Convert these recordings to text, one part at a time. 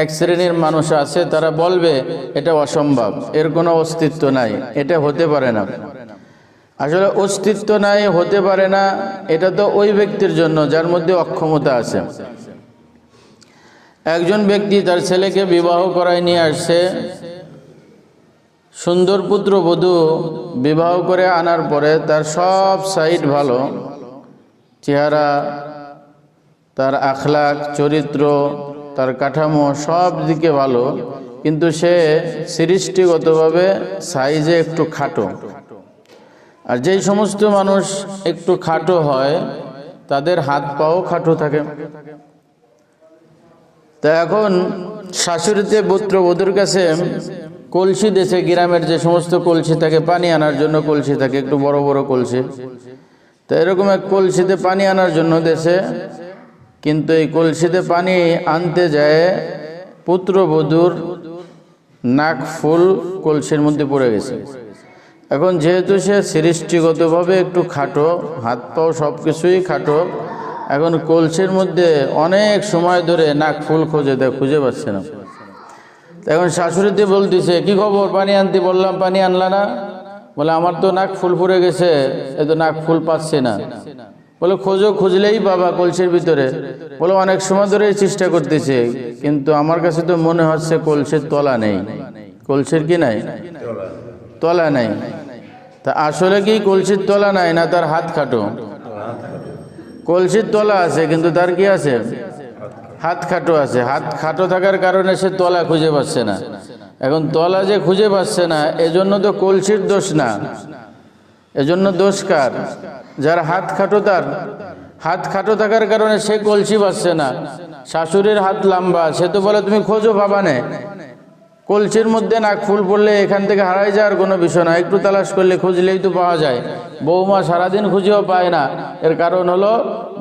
এক শ্রেণির মানুষ আছে, তারা বলবে, এটা অসম্ভব, এর কোনো অস্তিত্ব নাই, এটা হতে পারে না। আসলে অস্তিত্ব নাই, হতে পারে না, এটা তো ওই ব্যক্তির জন্য, যার মধ্যে অক্ষমতা আছে। একজন ব্যক্তি তার ছেলেকে বিবাহ করায় নিয়ে আসছে, সুন্দর পুত্র বধূ বিবাহ করে আনার পরে তার সব সাইড ভালো, চেহারা, তার আখলাক চরিত্র তার কাঠামো সব দিকে ভালো, কিন্তু সে সৃষ্টিগতভাবে সাইজে একটু খাটো। আর যেই সমস্ত মানুষ একটু খাটো হয়, তাদের হাত পাও খাটো থাকে। তা এখন শাশুড়িতে পুত্র বধুর কাছে কলসি দেশে গ্রামের যে সমস্ত কলসি থাকে, পানি আনার জন্য কলসি থাকে, একটু বড় বড় কলসি। তো এরকম এক কলসিতে পানি আনার জন্য দেশে কিন্তু এই কলসিতে পানি আনতে যায় পুত্রবধূর নাক ফুল কলসির মধ্যে পড়ে গেছে। এখন যেহেতু সে সৃষ্টিগতভাবে একটু খাটো, হাত পাও সব কিছুই খাটো, এখন কলসির মধ্যে অনেক সময় ধরে নাক ফুল খোঁজে দেয়, খুঁজে পাচ্ছে না। এখন শাশুড়িতে বলতেছে, কি খবর? পানি আনতে? বললাম, পানি আনলা না। বলে, আমার তো নাক ফুল ফুরে গেছে, এ তো নাক ফুল পাচ্ছে না। বলে, খোঁজো, খুঁজলেই বাবা কলসির ভিতরে। বলে, অনেক সময় ধরেই চেষ্টা করতেছে, কিন্তু আমার কাছে তো মনে হচ্ছে কলসির তলা নেই। কলসির কি নাই? তলা নাই। তা আসলে কি কলসির তলা নাই না তার হাত খাটো? কলসির তলা আছে, কিন্তু তার কি আছে? হাত খাটো আছে। হাত খাটো থাকার কারণে সে তলা খুঁজে পাচ্ছে না। এখন তলা যে খুঁজে পাচ্ছে না, এজন্য তো কলসির দোষ না। এজন্য দোষ কার? যার হাত খাটো তার, হাত খাটো থাকার কারণে সে কলসি পাচ্ছে না। শাশুড়ির হাত লম্বা, সে তো বলে, তুমি খোঁজো পাবা নে। কলসির মধ্যে নাক ফুল পড়লে এখান থেকে হারাই যাওয়ার কোনো বিষয় না। একটু তালাশ করলে খুঁজলেই তো পাওয়া যায়। বৌমা সারাদিন খুঁজেও পায় না। এর কারণ হলো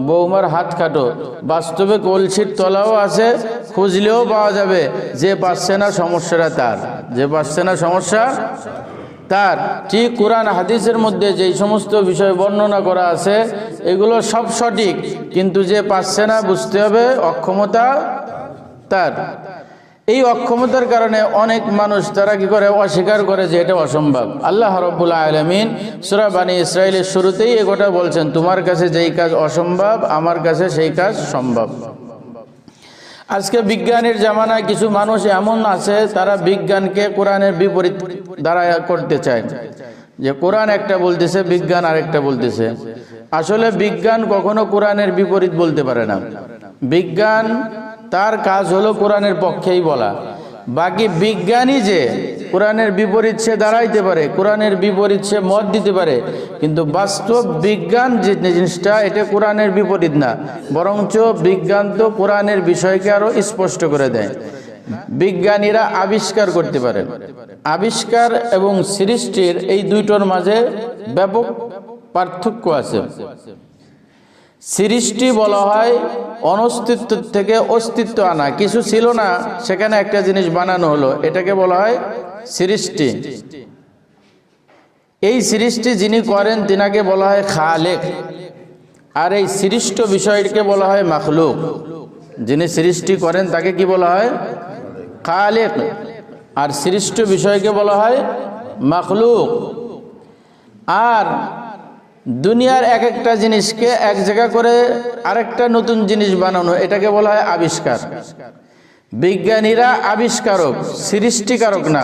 বৌমার হাত খাটো। বাস্তবে কলসির তলাও আছে, খুঁজলেও পাওয়া যাবে। যে পাচ্ছে না সমস্যাটা তার। যে পাচ্ছে না সমস্যা তার ঠিক কোরআন হাদিসের মধ্যে যেই সমস্ত বিষয় বর্ণনা করা আছে, এগুলো সব সঠিক। কিন্তু যে পাচ্ছে না, বুঝতে হবে অক্ষমতা তার। এই অক্ষমতার কারণে অনেক মানুষ তারা কি করে? অস্বীকার করে যে এটা অসম্ভব। আল্লাহ রব্বুল আলমিন সুরা বানী ইসরায়েলের শুরুতেই এ কথা বলছেন, তোমার কাছে যেই কাজ অসম্ভব, আমার কাছে সেই কাজ সম্ভব। আজকে বিজ্ঞানের জামানায় কিছু মানুষ এমন আছে, তারা বিজ্ঞানকে কোরআনের বিপরীত দ্বারা করতে চায়। যে কোরআন একটা বলতেছে, বিজ্ঞান আরেকটা বলতেছে। আসলে বিজ্ঞান কখনো কোরআনের বিপরীত বলতে পারে না। বিজ্ঞান, তার কাজ হলো কোরআনের পক্ষেই বলা। বাকি বিজ্ঞানী যে কোরআনের বিপরীত সে দাঁড়াইতে পারে, কোরআনের বিপরীত সে মত দিতে পারে, কিন্তু বাস্তব বিজ্ঞান যে জিনিসটা, এটা কোরআনের বিপরীত না, বরঞ্চ বিজ্ঞান তো কোরআনের বিষয়কে আরও স্পষ্ট করে দেয়। বিজ্ঞানীরা আবিষ্কার করতে পারেন আবিষ্কার এবং সৃষ্টির এই দুইটোর মাঝে ব্যাপক পার্থক্য আছে। সৃষ্টি বলা হয় অনস্তিত্ব থেকে অস্তিত্ব আনা। কিছু ছিল না, সেখানে একটা জিনিস বানানো হলো। এটাকে বলা হয় সৃষ্টি। এই সৃষ্টি যিনি করেন, তিনাকে বলা হয় খালেক। আর এই সৃষ্ট বিষয়টিকে বলা হয় মাখলুক। যিনি সৃষ্টি করেন, তাকে কি বলা হয়? খালেক। আর সৃষ্ট বিষয়কে বলা হয় মাখলুক। আর দুনিয়ার এক একটা জিনিসকে এক জায়গা করে আরেকটা নতুন জিনিস বানানো, এটাকে বলা হয় আবিষ্কার। বিজ্ঞানীরা আবিষ্কারক, সৃষ্টিকারক না।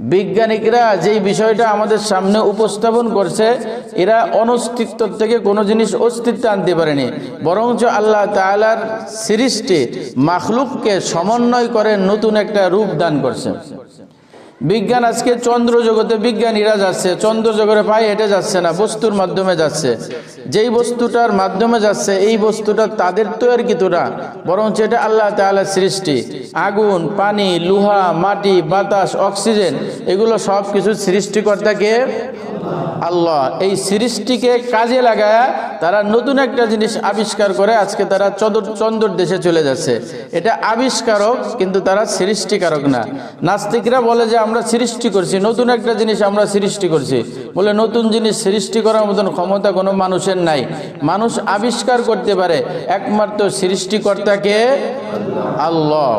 বিজ্ঞানিকরা যেই বিষয়টা আমাদের সামনে উপস্থাপন করছে, এরা অনস্তিত্ব থেকে কোনো জিনিস অস্তিত্ব আনতে পারেনি। বরঞ্চ আল্লাহ তালার সৃষ্টি, মাখলুককে সমন্বয় করে নতুন একটা রূপ দান করছে। বিজ্ঞান আজকে চন্দ্র জগতে বিজ্ঞানীরা যাচ্ছে, চন্দ্র জগতে পায়ে হেঁটে যাচ্ছে না, বস্তুর মাধ্যমে যাচ্ছে। যেই বস্তুটার মাধ্যমে যাচ্ছে, এই বস্তুটা তাদের তৈরিকৃত না, বরঞ্চ এটা আল্লাহ তালার সৃষ্টি। আগুন, পানি, লোহা, মাটি, বাতাস, অক্সিজেন, এগুলো সব কিছু সৃষ্টিকর্তাকে আল্লাহ এই সৃষ্টিকে কাজে লাগায় তারা নতুন একটা জিনিস আবিষ্কার করে আজকে তারা চন্দ্র চন্দর দেশে চলে যাচ্ছে। এটা আবিষ্কারক, কিন্তু তারা সৃষ্টিকারক না। নাস্তিকরা বলে যে আমরা সৃষ্টি করছি, নতুন একটা জিনিস আমরা সৃষ্টি করছি। বলে নতুন জিনিস সৃষ্টি করার মতন ক্ষমতা কোনো মানুষের নাই। মানুষ আবিষ্কার করতে পারে, একমাত্র সৃষ্টিকর্তাকে আল্লাহ।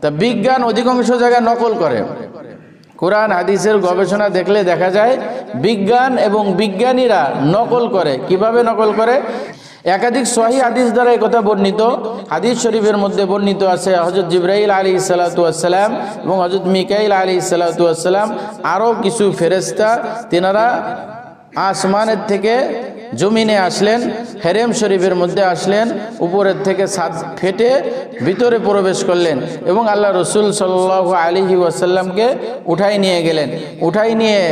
তা বিজ্ঞান অধিকাংশ জায়গায় নকল করে। কোরআন, হাদিসের গবেষণা দেখলে দেখা যায় বিজ্ঞান এবং বিজ্ঞানীরা নকল করে। কীভাবে নকল করে? একাধিক সহি হাদিস দ্বারা কথা বর্ণিত। হাদিস শরীফের মধ্যে বর্ণিত আছে হজরত জিব্রাইল আলী সালাতাম এবং হজরত মিকাইল আলী সালাতাম আরও কিছু ফেরেস্তা তেনারা আসমানের থেকে জমিনে আসলেন, হেরেম শরীফের মধ্যে আসলেন, উপরের থেকে ছাদ ফেটে ভিতরে প্রবেশ করলেন এবং আল্লাহ রসুল সাল্লাহ আলিহি ওয়াসাল্লামকে উঠাই নিয়ে গেলেন। উঠাই নিয়ে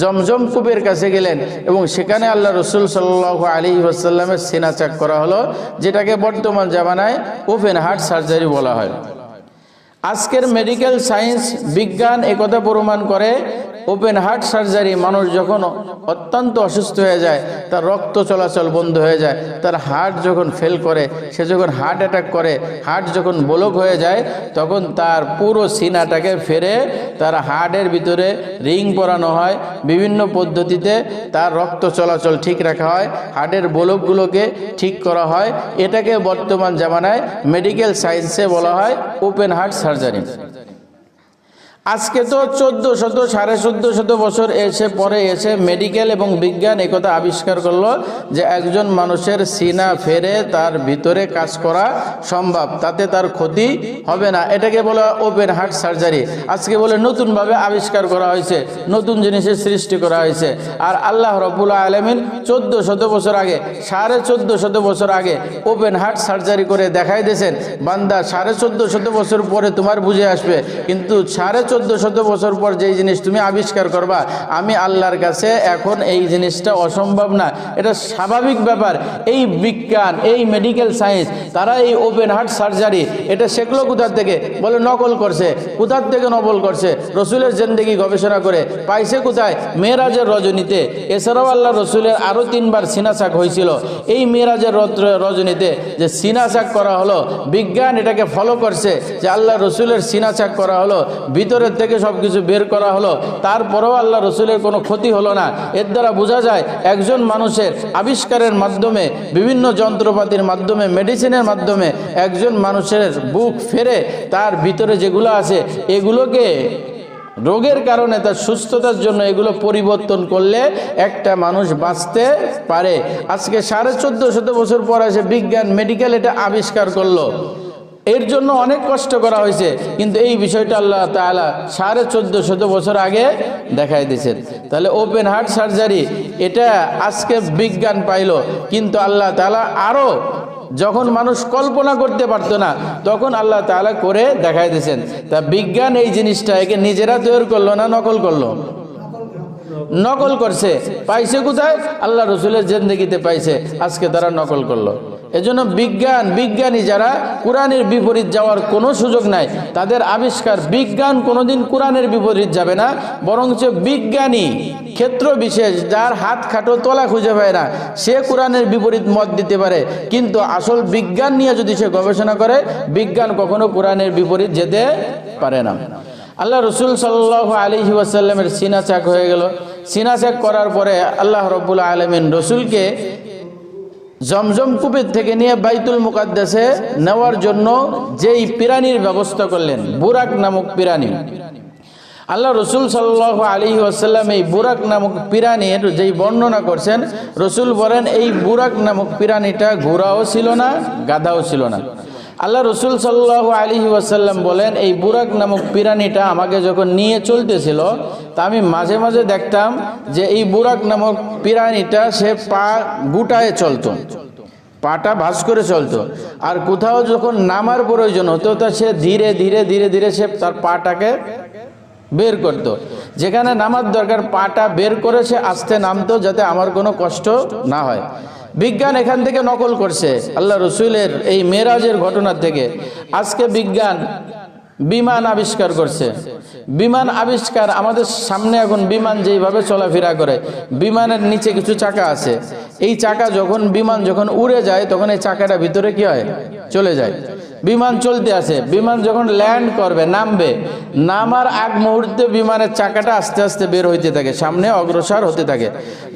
জমজম কূপের কাছে গেলেন এবং সেখানে আল্লাহ রসুল সাল্লাহ আলী ওয়াসাল্লামের সিনা চাক করা হলো, যেটাকে বর্তমান জামানায় ওপেন হার্ট সার্জারি বলা হয়। আজকের মেডিকেল সায়েন্স বিজ্ঞান একথা প্রমাণ করে ওপেন হার্ট সার্জারি মানুষ যখন অত্যন্ত অসুস্থ হয়ে যায়, তার রক্ত চলাচল বন্ধ হয়ে যায়, তার হার্ট যখন ফেল করে, সে যখন হার্ট অ্যাটাক করে হার্ট যখন ব্লক হয়ে যায়, তখন তার পুরো সিনাটাকে ফেরে তার হার্টের ভিতরে রিং পরানো হয়। বিভিন্ন পদ্ধতিতে তার রক্ত চলাচল ঠিক রাখা হয় হার্টের ব্লকগুলোকে ঠিক করা হয়। এটাকে বর্তমান জামানায় মেডিকেল সায়েন্সে বলা হয় ওপেন হার্ট সার্জারি আজকে তো চোদ্দ শত, সাড়ে চোদ্দ শত বছর এসে পরে এসে মেডিকেল এবং বিজ্ঞান একথা আবিষ্কার করল যে একজন মানুষের সিনা ফেরে তার ভিতরে কাজ করা সম্ভব, তাতে তার ক্ষতি হবে না। এটাকে বলা ওপেন হার্ট সার্জারি আজকে বলে নতুনভাবে আবিষ্কার করা হয়েছে, নতুন জিনিসের সৃষ্টি করা হয়েছে। আর আল্লাহ রবুল্লা আলমিন চোদ্দ শত বছর আগে, সাড়ে চোদ্দ শত বছর আগে ওপেন হার্ট সার্জারি করে দেখাই দিয়েছেন। বান্দা সাড়ে চোদ্দ শত বছর পরে তোমার বুঝে আসবে, কিন্তু সাড়ে চোদ্দ শত বছর পর যেই জিনিস তুমি আবিষ্কার করবা, আমি আল্লাহর কাছে এখন এই জিনিসটা অসম্ভব না। এটা স্বাভাবিক ব্যাপার। এই বিজ্ঞান, এই মেডিকেল সায়েন্স তারা এই ওপেন হার্ট সার্জারি এটা শেখলো কোথার থেকে? বলে নকল করছে। কোথার থেকে নকল করছে? রসুলের জেন্দেগি গবেষণা করে। পাইছে কোথায়? মেয়েরাজের রজনীতে। এছাড়াও আল্লাহ রসুলের আরও তিনবার সিনাসাক হয়েছিল। এই মেয়েরাজের রজনীতে যে সিনাসাক করা হলো, বিজ্ঞান এটাকে ফলো করছে যে আল্লাহ রসুলের সিনাসাক করা হলো ভিতরের থেকে সব কিছু বের করা হলো, তারপরেও আল্লাহ রসুলের কোনো ক্ষতি হলো না। এর দ্বারা বোঝা যায়, একজন মানুষের আবিষ্কারের মাধ্যমে, বিভিন্ন যন্ত্রপাতির মাধ্যমে মেডিসিনের মাধ্যমে একজন মানুষের বুক ফেরে, তার ভিতরে যেগুলো আছে, এগুলোকে রোগের কারণে, তার সুস্থতার জন্য এগুলো পরিবর্তন করলে একটা মানুষ বাঁচতে পারে। আজকে সাড়ে চোদ্দ শত বছর পর এসে বিজ্ঞান মেডিকেল এটা আবিষ্কার করল। এর জন্য অনেক কষ্ট করা হয়েছে। কিন্তু এই বিষয়টা আল্লাহ তাআলা সাড়ে চোদ্দ শত বছর আগে দেখাই দিয়েছেন। তাহলে ওপেন হার্ট সার্জারি এটা আজকে বিজ্ঞান পাইলো। কিন্তু আল্লাহ তাআলা আরও যখন মানুষ কল্পনা করতে পারতো না, তখন আল্লাহ তাআলা করে দেখাই দিয়েছেন। তা বিজ্ঞান এই জিনিসটা একে নিজেরা তৈরি করল না নকল করল? নকল করছে। পাইছে কোথায়? আল্লাহ রসুলের জেন্দেগিতে পাইছে। আজকে তারা নকল করল। এজন্য বিজ্ঞান, বিজ্ঞানী যারা কোরআনের বিপরীত যাওয়ার কোনো সুযোগ নাই, তাদের আবিষ্কার বিজ্ঞান কোনোদিন কোরআনের বিপরীত যাবে না, বরঞ্চ বিজ্ঞানী ক্ষেত্র বিশেষ যার হাত খাটো তলা খুঁজে পায় না, সে কোরআনের বিপরীত মত দিতে পারে। কিন্তু আসল বিজ্ঞান নিয়ে যদি সে গবেষণা করে, বিজ্ঞান কখনো কোরআনের বিপরীত যেতে পারে না। আল্লাহ রসুল সাল্লাহ আলী ওয়াসাল্লামের সিনা চাক হয়ে গেল। সিনা চাক করার পরে আল্লাহ রব্বুল আলমিন রসুলকে জমজম কূপের থেকে নিয়ে বাইতুল মুকাদ্দাসে নেওয়ার জন্য যেই পিরানির ব্যবস্থা করলেন, বুরাক নামক পিরানি। আল্লাহ রসুল সাল্লাহ আলী আসাল্লাম এই বুরাক নামক পিরানির যেই বর্ণনা করছেন, রসুল বলেন, এই বুরাক নামক পিরানিটা ঘোড়াও ছিল না, গাধাও ছিল না। আল্লাহ রসুল সাল্লাহ আলী ওয়াসাল্লাম বলেন, এই বুরাক নামক পিরানিটা আমাকে যখন নিয়ে চলতেছিল, তা আমি মাঝে মাঝে দেখতাম যে এই বুরাক নামক পিরানিটা সে পা গুটায় চলতো, পাটা ভাস করে চলতো আর কোথাও যখন নামার প্রয়োজন হতো, তা সে ধীরে ধীরে ধীরে ধীরে সে তার পাটাকে বের করত। যেখানে নামার দরকার, পাটা বের করে সে আস্তে নামতো যাতে আমার কোনো কষ্ট না হয় বিজ্ঞান এখান থেকে নকল করছে। আল্লাহ রসুলের এই মেরাজের ঘটনার থেকে। আজকে বিজ্ঞান বিমান আবিষ্কার করছে। বিমান আবিষ্কার আমাদের সামনে এখন বিমান যেইভাবে চলাফেরা করে, বিমানের নিচে কিছু চাকা আছে। এই চাকা যখন বিমান যখন উড়ে যায়, তখন এই চাকাটা ভিতরে কি হয়? চলে যায়। বিমান চলতে আসে। বিমান যখন ল্যান্ড করবে, নামবে, নামার আগ মুহূর্তে বিমানের চাকাটা আস্তে আস্তে বের হইতে থাকে, সামনে অগ্রসর হতে থাকে।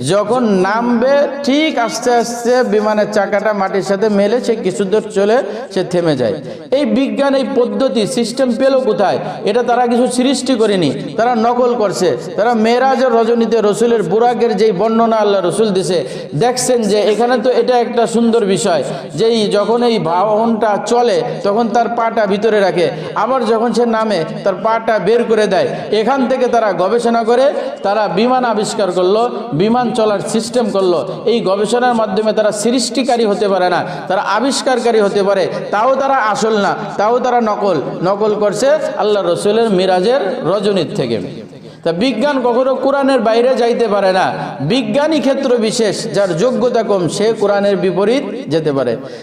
যখন নামবে, ঠিক আস্তে আস্তে বিমানের চাকাটা মাটির সাথে মেলে, সে কিছু দূর চলে, সে থেমে যায়। এই বিজ্ঞান, এই পদ্ধতি, সিস্টেম পেল কোথায়? এটা তারা কিছু সৃষ্টি করেনি। তারা নকল করছে। তারা মেয়েরাজের রজনীতে রসুলের বুরাকের যেই বর্ণনা আল্লাহ রসুল দিছে দেখছেন যে এখানে তো এটা একটা সুন্দর বিষয়, যেই যখন এই বাহনটা চলে, তখন তার পাটা ভিতরে রাখে। আবার যখন সে নামে, তার পাটা বের করে দেয়। এখান থেকে তারা গবেষণা করে, তারা বিমান আবিষ্কার করল, বিমান চলার সিস্টেম করল। এই গবেষণার মাধ্যমে তারা সৃষ্টিকারী হতে পারে না, তারা আবিষ্কারকারী হতে পারে। তাও তারা আসল না, তাও তারা নকল। নকল করছে আল্লাহ রসুলের মিরাজের রজনীর থেকে। তা বিজ্ঞান কখনো কোরআনের বাইরে যাইতে পারে না। বিজ্ঞানী ক্ষেত্র বিশেষ, যার যোগ্যতা কম, সে কোরআনের বিপরীত যেতে পারে।